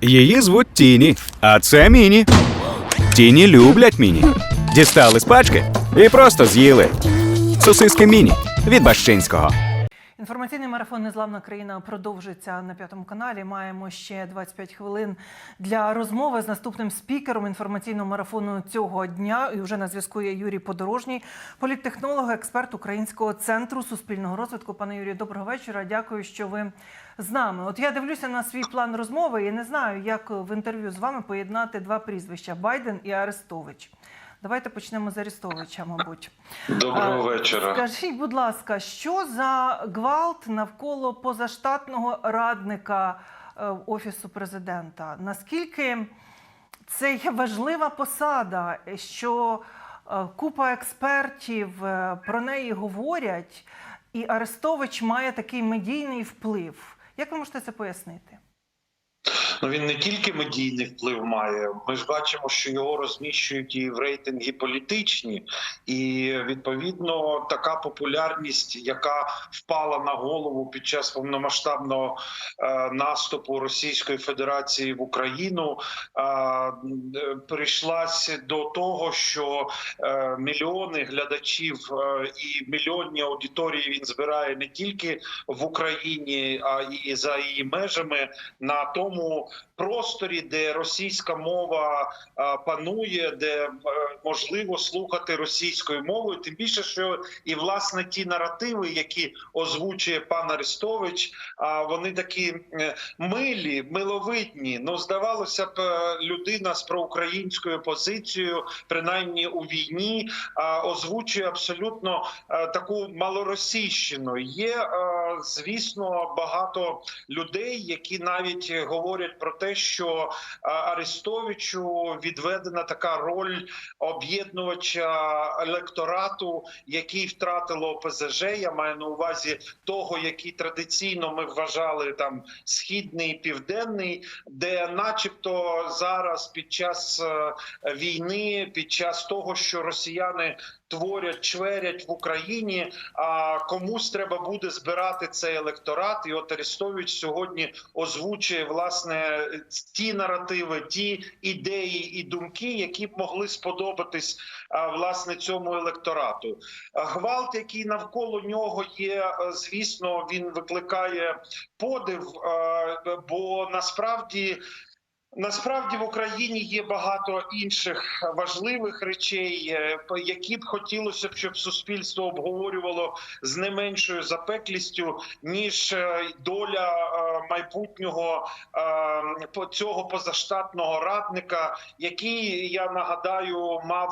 Її звуть Тіні, а це Міні. Тіні люблять Міні. Дістали з пачки і просто з'їли. Сосиски Міні від Бащинського. Інформаційний марафон Незламна країна продовжується на п'ятому каналі. Маємо ще 25 хвилин для розмови з наступним спікером інформаційного марафону цього дня. І вже на зв'язку є Юрій Подорожній, політтехнолог, експерт Українського центру суспільного розвитку. Пане Юрію, доброго вечора. Дякую, що ви з нами. От я дивлюся на свій план розмови і не знаю, як в інтерв'ю з вами поєднати два прізвища Байден і Арестович. Давайте почнемо з Арестовича, мабуть. Доброго вечора. Скажіть, будь ласка, що за гвалт навколо позаштатного радника е, офісу президента? Наскільки це є важлива посада, що е, купа експертів е, про неї говорять, і Арестович має такий медійний вплив? Як ви можете це пояснити? Ну він не тільки медійний вплив має. Ми ж бачимо, що його розміщують і в рейтинги політичні, і відповідно така популярність, яка впала на голову під час повномасштабного е, наступу Російської Федерації в Україну, е, прийшлась до того, що е, мільйони глядачів і мільйонні аудиторії він збирає не тільки в Україні, а і за її межами на тому просторі, де російська мова панує, де е, можливо слухати російською мовою. Тим більше, що і власне ті наративи, які озвучує пан Арестович, вони такі милі, миловидні. Ну здавалося б, е, людина з проукраїнською позицією, принаймні у війні, озвучує абсолютно е, таку малоросійщину. Є, звісно, багато людей, які навіть говорять про те, що е, Арестовичу відведена така роль об'єднувача електорату, який втратило ОПЗЖ. Я маю на увазі того, який традиційно ми вважали там східний південний, де, начебто, зараз під час е, війни, під час того, що росіяни творять, чверять в Україні. А комусь треба буде збирати цей електорат. І от Арестович сьогодні озвучує власне ті наративи, ті ідеї і думки, які б могли сподобатись власне цьому електорату. Гвалт, який навколо нього є, е, звісно, він викликає подив, бо насправді. Насправді в Україні є багато інших важливих речей, е, які б хотілося б, щоб суспільство обговорювало з не меншою запеклістю, ніж е, доля е, майбутнього цього позаштатного радника, який я нагадаю мав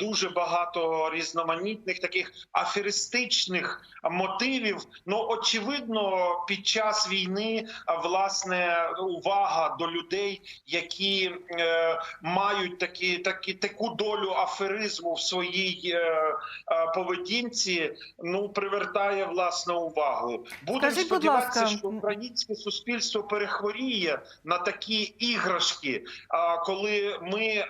дуже багато різноманітних таких аферистичних мотивів. Ну очевидно, під час війни власне увага до людей, які е, мають такі, такі таку долю аферизму в своїй е, е, поведінці, ну привертає власне увагу. Будемо Скажіть, сподіватися, ласка, що українське суспільство перехворіє на такі іграшки. А коли ми е,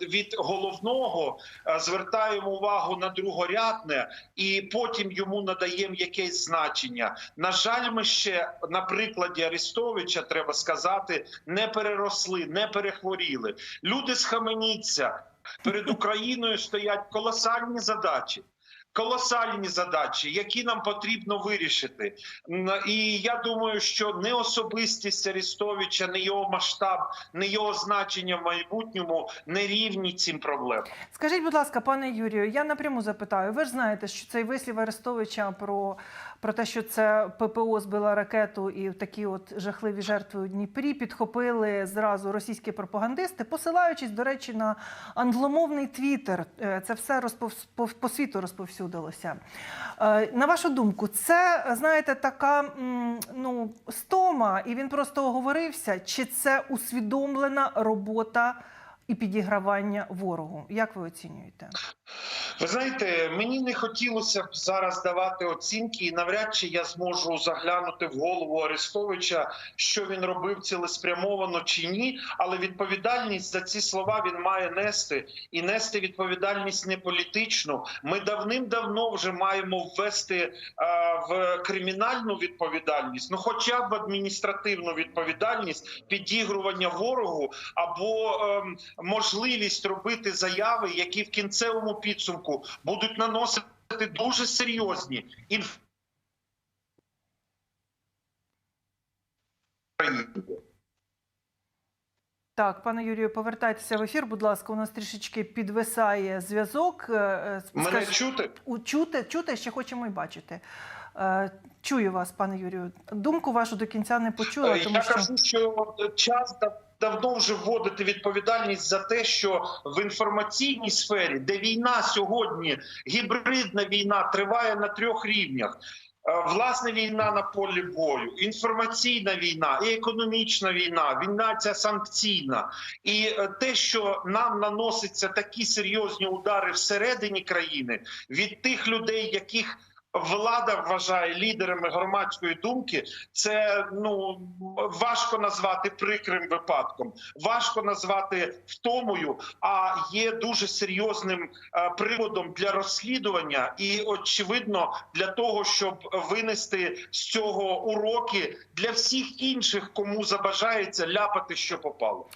від головного е, звертаємо увагу на другорядне і потім йому надаємо якесь значення. На жаль, ми ще на прикладі Арестовича треба сказати, не переросли, не перехворіли. Люди схаменіться перед Україною стоять колосальні задачі. Колосальні задачі, які нам потрібно вирішити, і я думаю, що не особистість Арестовича, не його масштаб, не його значення в майбутньому не рівні цим проблемам. Скажіть, будь ласка, пане Юрію, я напряму запитаю. Ви ж знаєте, що цей вислів Арестовича про, про те, що це ППО збила ракету і такі от жахливі жертви у Дніпрі підхопили зразу російські пропагандисти, посилаючись, до речі, на англомовний твіттер. Е, Це все розпов... по, світу розповсюдилося. Е, На вашу думку, це знаєте така ну стома, і він просто оговорився, чи це усвідомлена робота? І підігравання ворогу, як ви оцінюєте? Ви знаєте, мені не хотілося б зараз давати оцінки, і навряд чи я зможу заглянути в голову Арестовича, що він робив цілеспрямовано чи ні. Але відповідальність за ці слова він має нести і нести відповідальність не політичну. Ми давним-давно вже маємо ввести в кримінальну відповідальність, ну хоча б адміністративну відповідальність підігрування ворогу або ем, можливість робити заяви, які в кінцевому підсумку будуть наносити дуже серйозні інф... Так, пане Юрію, повертайтеся в ефір. Будь ласка, у нас трішечки підвисає зв'язок. Е, е, Мене чути? У- Чути, чути, ще хочемо і бачити. Е, Чую вас, пане Юрію. Думку вашу до кінця не почула, тому Я що кажу, що час дав- давно вже вводити відповідальність за те, що в інформаційній сфері, де війна сьогодні, гібридна війна триває на трьох рівнях. Е, Власне, війна на полі бою, інформаційна війна, і економічна війна, війна ця санкційна, і е, те, що нам наносяться такі серйозні удари всередині країни від тих людей, яких влада вважає лідерами громадської думки, це ну важко назвати прикрим випадком, важко назвати втомою, а є дуже серйозним е, приводом для розслідування, і очевидно для того, щоб винести з цього уроки для всіх інших, кому забажається ляпати, що попало.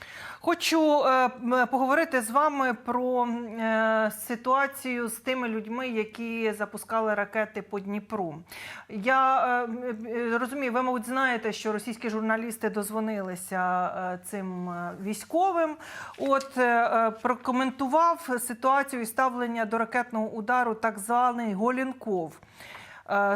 Хочу е, поговорити з вами про е, ситуацію з тими людьми, які запускали ракети по Дніпру. Я е, е, розумію, ви, мабуть, знаєте, що російські журналісти дозвонилися е, цим військовим. От прокоментував ситуацію і ставлення до ракетного удару так званий Голінков.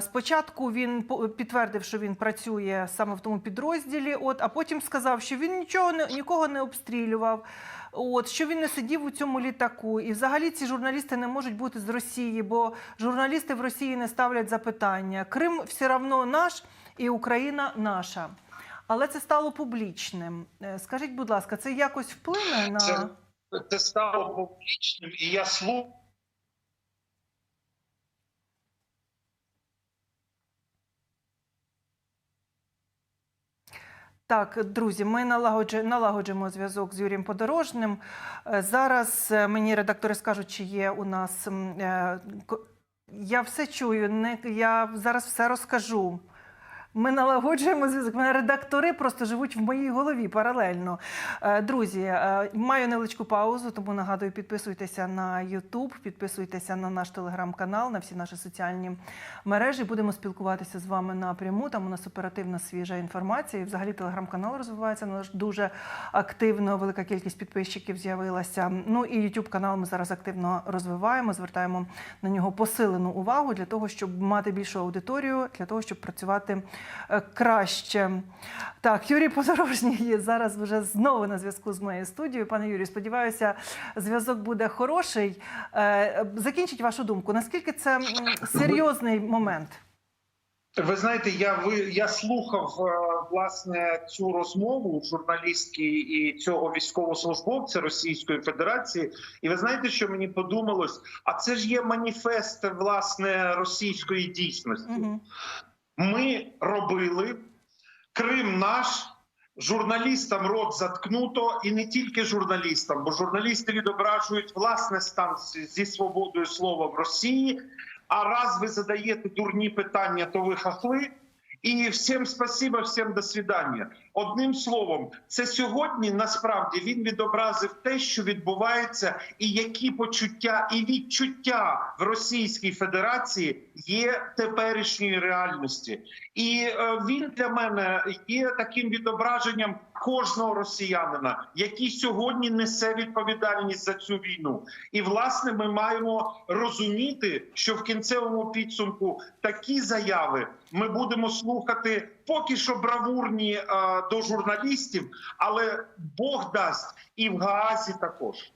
Спочатку він підтвердив, що він працює саме в тому підрозділі, от, а потім сказав, що він нічого нікого не обстрілював, от, що він не сидів у цьому літаку. І взагалі ці журналісти не можуть бути з Росії, бо журналісти в Росії не ставлять запитання. Крим все одно наш і Україна наша. Але це стало публічним. Е, Скажіть, будь ласка, це якось вплине на. Це, це стало публічним, і я слухаю. Так, друзі, ми налагоджу- налагоджуємо зв'язок з Юрієм Подорожним. Е, Зараз е, мені редактори скажуть, чи є у нас. е, Я все чую, не, я зараз все розкажу. Ми налагоджуємо зв'язок. Мене редактори просто живуть в моїй голові паралельно. Е, Друзі, е, маю невеличку паузу, тому нагадую, підписуйтеся на YouTube, підписуйтеся на наш телеграм-канал, на всі наші соціальні мережі. Будемо спілкуватися з вами напряму. Там у нас оперативна свіжа інформація. І взагалі телеграм-канал розвивається наш дуже активно. Велика кількість підписчиків з'явилася. Ну і YouTube канал ми зараз активно розвиваємо. Звертаємо на нього посилену увагу для того, щоб мати більшу аудиторію, для того, щоб працювати краще. Так, Юрій Подорожній є зараз вже знову на зв'язку з моєю студією. Пане Юрію, сподіваюся, зв'язок буде хороший. Е, Закінчіть вашу думку. Наскільки це серйозний момент? Ви знаєте, я ви я слухав е, власне цю розмову журналістки і цього військовослужбовця Російської Федерації. І ви знаєте, що мені подумалось? А це ж є маніфест власне російської дійсності. Угу. Ми робили Крим наш. Журналістам рот заткнуто, і не тільки журналістам, бо журналісти відображують власне стан зі свободою слова в Росії. А раз ви задаєте дурні питання, то ви хахли. І всім спасіба, всім до свидання. Одним словом, це сьогодні насправді він відобразив те, що відбувається, і які почуття і відчуття в Російській Федерації є теперішньої реальності. І е, він для мене є таким відображенням кожного росіянина, який сьогодні несе відповідальність за цю війну. І власне ми маємо розуміти, що в кінцевому підсумку такі заяви ми будемо слухати поки що бравурні а, до журналістів, але Бог дасть і в Гаазі також.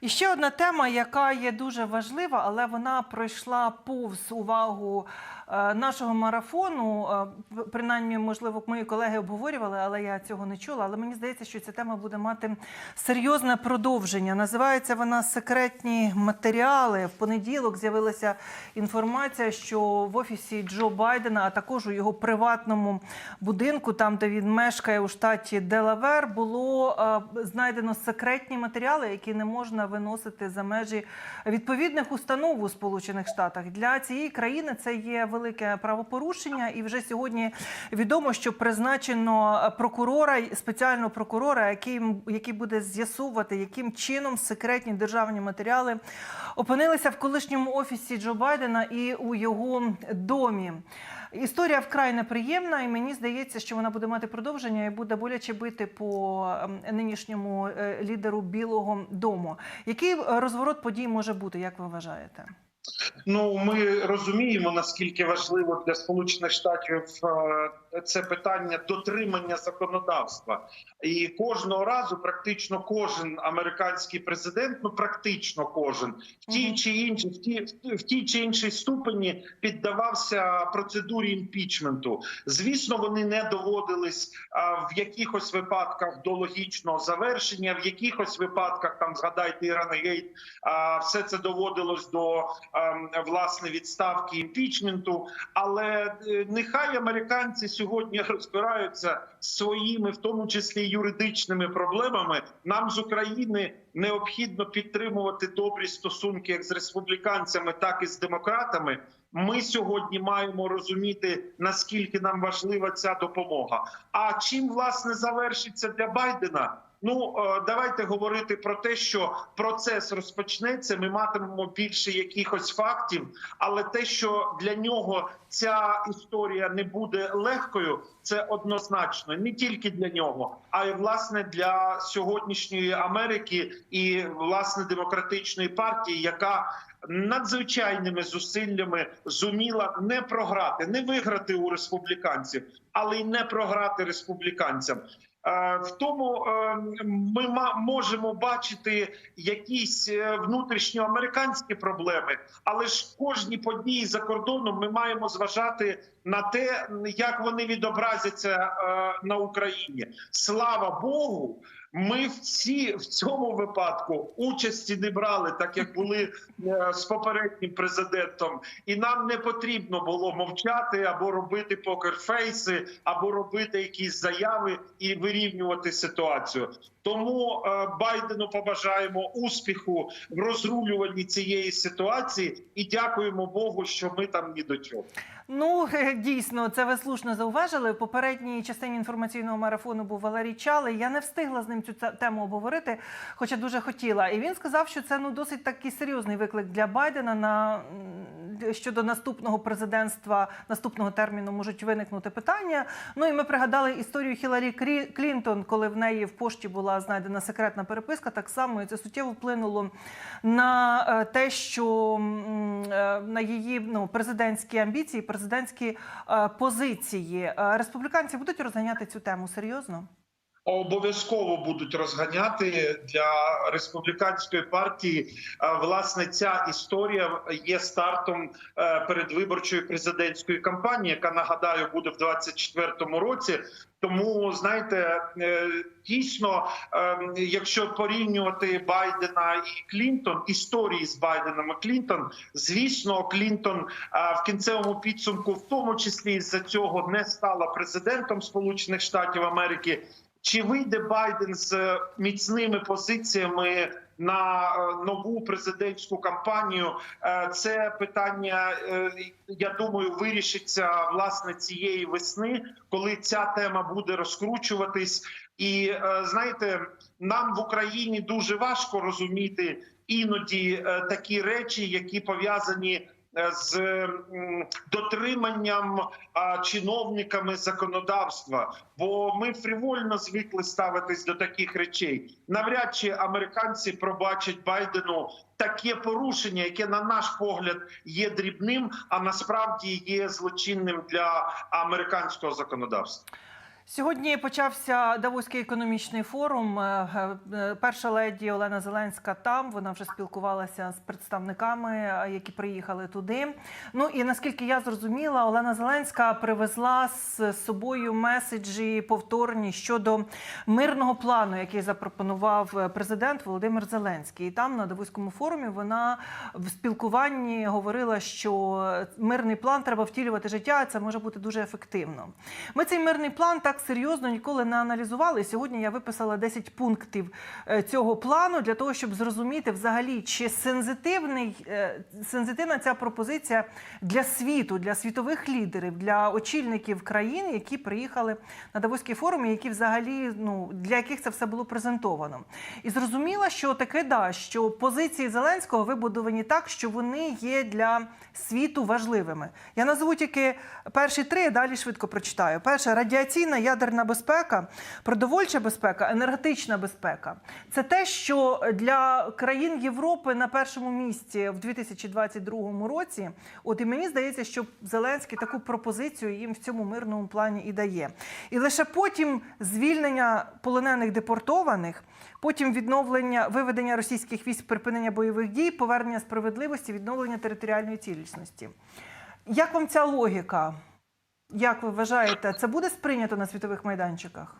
І ще одна тема, яка є дуже важлива, але вона пройшла повз увагу е, нашого марафону. Е, Принаймні, можливо, мої колеги обговорювали, але я цього не чула. Але мені здається, що ця тема буде мати серйозне продовження. Називається вона Секретні матеріали. В понеділок з'явилася інформація, що в офісі Джо Байдена, а також у його приватному будинку, там де він мешкає у штаті Делавер, було е, знайдено секретні матеріали, які не можна виносити за межі відповідних установ у Сполучених Штатах. Для цієї країни це є велике правопорушення, і вже сьогодні відомо, що призначено прокурора, спеціального прокурора, який, який буде з'ясовувати, яким чином секретні державні матеріали опинилися в колишньому офісі Джо Байдена і у його домі. Історія вкрай неприємна, і мені здається, що вона буде мати продовження і буде боляче бити по ем, нинішньому е, лідеру Білого Дому. Який розворот подій може бути, як ви вважаєте? Ну ми розуміємо наскільки важливо для Сполучених Штатів е, це питання дотримання законодавства, і кожного разу практично кожен американський президент, ну практично кожен в тій чи іншій, в тій, в тій чи іншій ступені піддавався процедурі імпічменту. Звісно, вони не доводились а, в якихось випадках до логічного завершення, в якихось випадках там згадайте Іранегейт, а все це доводилось до ем, власне відставки імпічменту. Але е, нехай американці сьогодні розбираються з своїми, в тому числі юридичними проблемами. Нам з України необхідно підтримувати добрі стосунки як з республіканцями, так і з демократами. Ми сьогодні маємо розуміти наскільки нам важлива ця допомога. А чим власне завершиться для Байдена? Ну е, давайте говорити про те, що процес розпочнеться. Ми матимемо більше якихось фактів, але те, що для нього ця історія не буде легкою, це однозначно не тільки для нього, а й власне для сьогоднішньої Америки і власне демократичної партії, яка надзвичайними зусиллями зуміла не програти, не виграти у республіканців, але й не програти республіканцям. Е, В тому е, ми можемо бачити якісь е, внутрішньоамериканські проблеми, але ж кожні події за кордоном ми маємо зважати на те, як вони відобразяться на Україні. Слава Богу, ми всі в цьому випадку участі не брали, так як були е, з попереднім президентом, і нам не потрібно було мовчати або робити покерфейси, або робити якісь заяви і вирівнювати ситуацію. Тому е, Байдену побажаємо успіху в розрулюванні цієї ситуації і дякуємо Богу, що ми там ні до чого. Ну е, дійсно, це ви слушно зауважили. В попередній частині інформаційного марафону був Валерій Чалий. Я не встигла з ним цю тему обговорити, хоча дуже хотіла. І він сказав, що це ну досить такий серйозний виклик для Байдена на щодо наступного президентства, наступного терміну можуть виникнути питання. Ну і ми пригадали історію Хіларі Клінтон, коли в неї в пошті була знайдена секретна переписка. Так само і це суттєво вплинуло на е, те, що е, на її ну президентські амбіції, президентські е, позиції. Е, Республіканці будуть розганяти цю тему серйозно. Обов'язково будуть розганяти для республіканської партії. Власне, ця історія є стартом е, передвиборчої президентської кампанії, яка нагадаю буде в 24-му році. Тому знаєте, е, дійсно, е, якщо порівнювати Байдена і Клінтон, історії з Байденом і Клінтон, звісно, Клінтон е, в кінцевому підсумку, в тому числі з-за цього, не стала президентом Сполучених Штатів Америки. Чи вийде Байден з е, міцними позиціями на е, нову президентську кампанію? Е, Це питання, я думаю, вирішиться власне цієї весни, коли ця тема буде розкручуватись. І знаєте, нам в Україні дуже важко розуміти іноді такі речі, які пов'язані з дотриманням чиновниками законодавства, бо ми фрівольно звикли ставитись до таких речей. Навряд чи американці пробачать Байдену таке порушення, яке на наш погляд є дрібним, а насправді є злочинним для американського законодавства. Сьогодні почався Давоський економічний форум. Е, е, Перша леді Олена Зеленська там. Вона вже спілкувалася з представниками, е, які приїхали туди. Ну і наскільки я зрозуміла, Олена Зеленська привезла з собою меседжі повторні щодо мирного плану, який запропонував е, президент Володимир Зеленський. І там на Давоському форумі вона в спілкуванні говорила, що мирний план треба втілювати життя. а Це може бути дуже ефективно. Ми цей мирний план так серйозно ніколи не аналізували. Сьогодні я виписала 10 пунктів е, цього плану для того, щоб зрозуміти взагалі, чи сензитивний е, сензитивна ця пропозиція для світу, для світових лідерів, для очільників країн, які приїхали на Давоський форум, і які взагалі ну для яких це все було презентовано. І зрозуміла, що таке да, що позиції Зеленського вибудовані так, що вони є для світу важливими. Я назву тільки перші три, далі швидко прочитаю. Перше радіаційна ядерна безпека, продовольча безпека, енергетична безпека. Це те, що для країн Європи на першому місці в 2022 році. От і мені здається, що Зеленський таку пропозицію їм в цьому мирному плані і дає. І лише потім звільнення полонених депортованих, потім відновлення виведення російських військ, припинення бойових дій, повернення справедливості, відновлення територіальної цілісності. Як вам ця логіка? Як ви вважаєте, це буде сприйнято на світових майданчиках?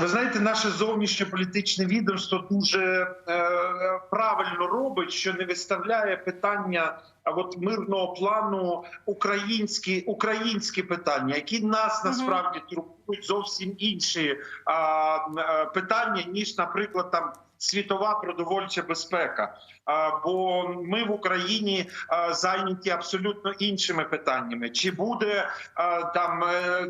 Ви знаєте, наше зовнішньополітичне відомство дуже е, правильно робить, що не виставляє питання от мирного плану українські українські питання, які нас насправді турбують зовсім інші а, е, питання, ніж, наприклад, там. Світова продовольча безпека, бо ми в Україні зайняті абсолютно іншими питаннями. Чи буде там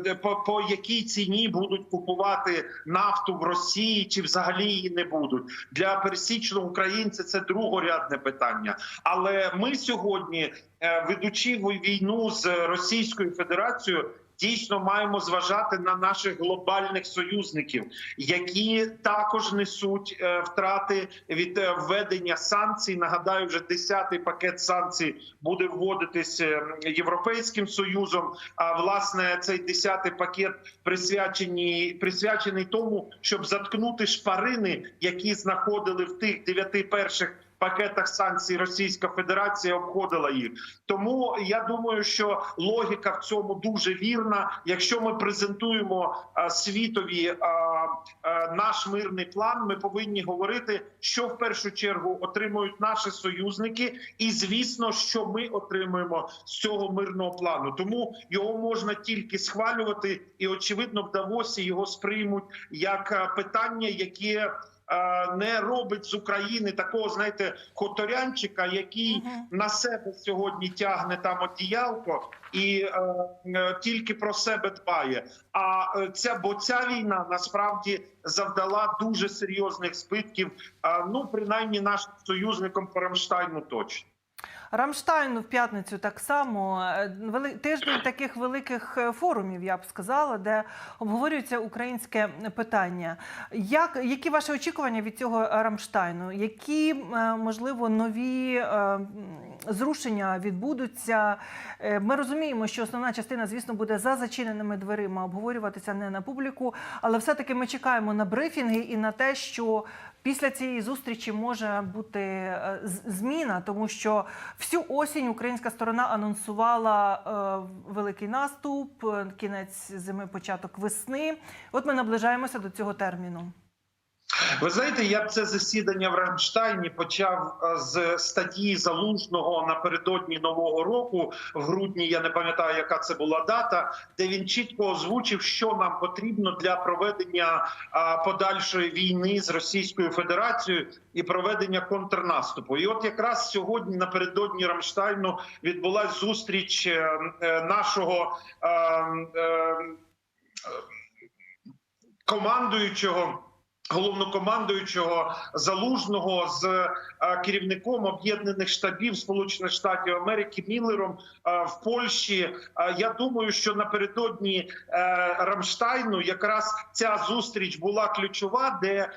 е, по, по якій ціні будуть купувати нафту в Росії, чи взагалі її не будуть для пересічного українця? Це другорядне питання. Але ми сьогодні, е, ведучи війну з Російською Федерацією. Дійсно, маємо зважати на наших глобальних союзників, які також несуть е, втрати від е, введення санкцій. Нагадаю, вже 10-й пакет санкцій буде вводитись е, європейським союзом. А власне цей 10-й пакет присвячений присвячений тому, щоб заткнути шпарини, які знаходили в тих дев'яти перших. Пакетах санкцій Російська Федерація обходила їх, тому я думаю, що логіка в цьому дуже вірна. Якщо ми презентуємо світові а, а, наш мирний план, ми повинні говорити, що в першу чергу отримують наші союзники, і звісно, що ми отримуємо з цього мирного плану. Тому його можна тільки схвалювати, і очевидно, в Давосі його сприймуть як питання, яке е, не робить з України такого, знаєте, хуторянчика, який Мгм. на себе сьогодні тягне там одіялко і е, е, тільки про себе дбає. А е, ця бо ця війна насправді завдала дуже серйозних збитків. е, ну принаймні нашим союзникам по Рамштайну точно. Рамштайн в п'ятницю так само Е, тиждень таких великих е, форумів, я б сказала, де обговорюється українське питання. Як які ваші очікування від цього Рамштайну? Які е, можливо нові зрушення відбудуться? Ми розуміємо, що основна частина, звісно, буде за зачиненими дверима обговорюватися не на публіку, але все-таки ми чекаємо на брифінги і на те, що Після цієї зустрічі може бути е, зміна, тому що всю осінь українська сторона анонсувала е, великий наступ, е, кінець зими, початок весни. От ми наближаємося до цього терміну. Ви знаєте, я б це засідання в Рамштайні почав е, з статті залужного напередодні нового року в грудні. Я не пам'ятаю, яка це була дата, де він чітко озвучив, що нам потрібно для проведення подальшої війни з Російською Федерацією і проведення контрнаступу. І от якраз сьогодні, напередодні Рамштайну, відбулася зустріч е, е, нашого. е, е, командуючого. Головнокомандуючого залужного з е, керівником об'єднаних штабів Сполучених Штатів Америки Міллером е, в Польщі. Е, я думаю, що напередодні Рамштайну якраз ця зустріч була ключова, де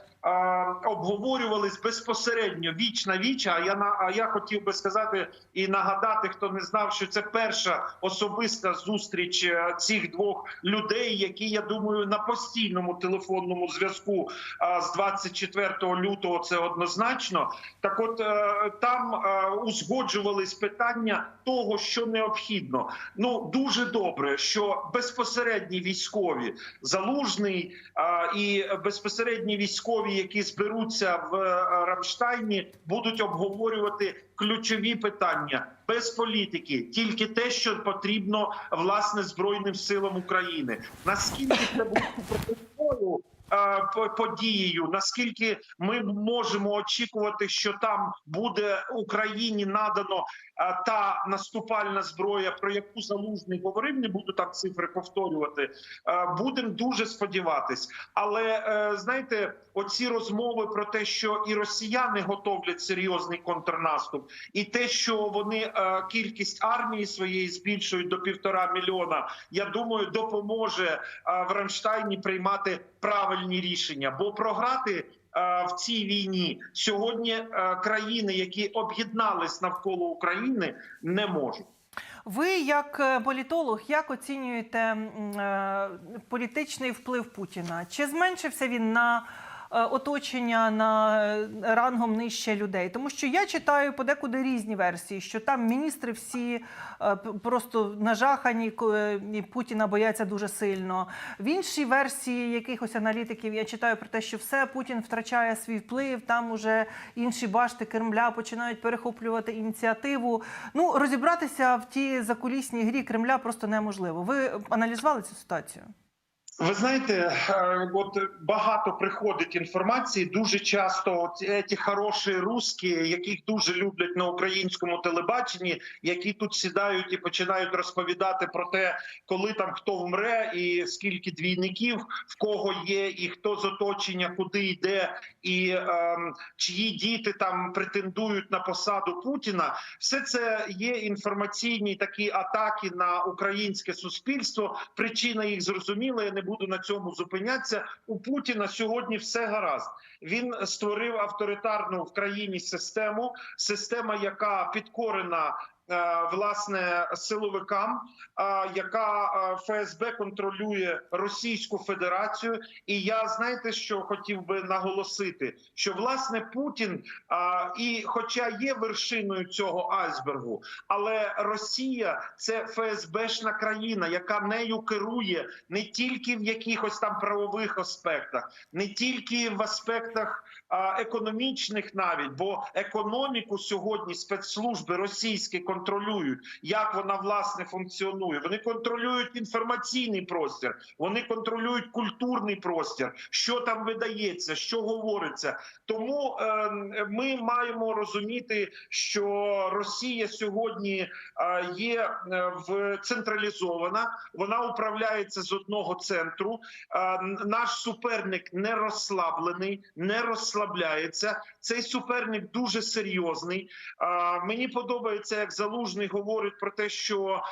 обговорювались безпосередньо віч на віч. А я на а я хотів би сказати і нагадати, хто не знав, що це перша особиста зустріч е, цих двох людей, які я думаю на постійному телефонному зв'язку з 24 лютого. Це однозначно. Так, от е, там е, узгоджувались питання того, що необхідно. Ну дуже добре, що безпосередні військові залужний і безпосередні військові, які зберуться в е, Рамштайні, будуть обговорювати ключові питання без політики, тільки те, що потрібно власне збройним силам України. Наскільки це буде подією, наскільки ми можемо очікувати, що там буде Україні надано е, та наступальна зброя, про яку залужний говорив, не буду там цифри повторювати. Е, Будемо дуже сподіватись, але е, знаєте, оці розмови про те, що і росіяни готовлять серйозний контрнаступ, і те, що вони е, кількість армії своєї збільшують до півтора мільйона, я думаю, допоможе е, в Рамштайні приймати правильні рішення, бо програти. е, В цій війні сьогодні е, країни, які об'єднались навколо України, не можуть. Ви, як е, політолог, як оцінюєте політичний вплив Путіна? Чи зменшився він на оточення на е, рангом нижче людей? Тому що я читаю подекуди різні версії, що там міністри всі е, просто нажахані, е, і Путіна бояться дуже сильно. В іншій версії якихось аналітиків я читаю про те, що все Путін втрачає свій вплив. Там уже інші башти Кремля починають перехоплювати ініціативу. Ну розібратися в тій закулісній грі Кремля просто неможливо. Ви аналізували цю ситуацію? Ви знаєте, е, от багато приходить інформації. Дуже часто ці хороші русські, яких дуже люблять на українському телебаченні, які тут сідають і починають розповідати про те, коли там хто вмре, і скільки двійників в кого є, і хто з оточення куди йде, і ем, чиї діти там претендують на посаду Путіна. Все це є інформаційні такі атаки на українське суспільство. Причина їх зрозуміла. Я не буду на цьому зупинятися. У Путіна сьогодні все гаразд. Він створив авторитарну в країні систему, система, яка підкорена. Е, Власне, силовикам, е, яка е, ФСБ контролює Російську Федерацію, і я знаєте, що хотів би наголосити, що власне Путін, і, хоча є вершиною цього айсбергу, але Росія це ФСБшна країна, яка нею керує не тільки в якихось там правових аспектах, не тільки в аспектах економічних, навіть бо економіку сьогодні спецслужби російські контролюють, як вона власне функціонує. Вони контролюють інформаційний простір, вони контролюють культурний простір, що там видається, що говориться. Тому е, ми маємо розуміти, що Росія сьогодні е, є е, в централізована, вона управляється з одного центру. Наш суперник не розслаблений, не розслабляється. Цей суперник дуже серйозний. Мені подобається, як залужний говорить про те, що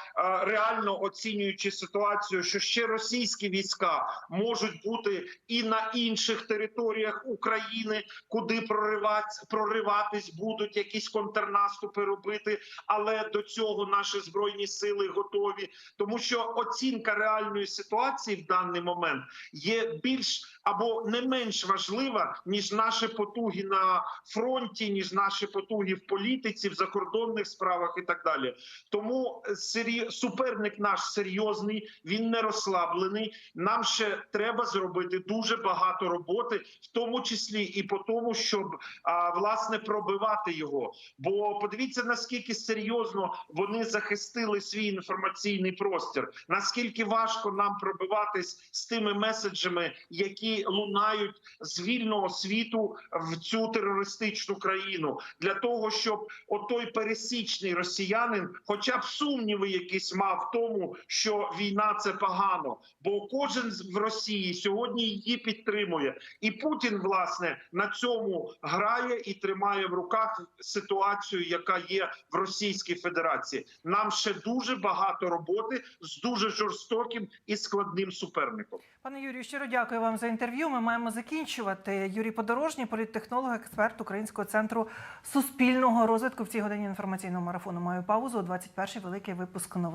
реально оцінюючи ситуацію, що ще російські війська можуть бути і на інших територіях України, куди прориватись, прориватись будуть якісь контрнаступи робити. Але до цього наші збройні сили готові, тому що оцінка реальної ситуації в даний момент є більш або не менш важлива ніж наші потуги на фронті, ніж наші потуги в політиці, в закордонних справах і так далі. Тому е, суперник наш серйозний, він не розслаблений. Нам ще треба зробити дуже багато роботи, в тому числі і по тому, щоб а, власне пробивати його. Бо подивіться наскільки серйозно вони захистили свій інформаційний простір. Наскільки важко нам пробиватись з тими меседжами, які лунають з вільного світу в цю терористичну країну, для того, щоб отой пересічний росіянин, хоча б сумніви якісь мав в тому, що війна це погано, бо кожен в Росії сьогодні її підтримує, і Путін власне на цьому грає і тримає в руках ситуацію, яка є в Російській Федерації. Нам ще дуже багато роботи з дуже жорстоким і складним суперником. Пане Юрію, щиро дякую вам за інтерв'ю. ми маємо закінчувати. Юрій Подорожній, політтехнолог, експерт Українського центру суспільного розвитку. В цій годині інформаційного марафону маю паузу. О 21-й великий випуск новин.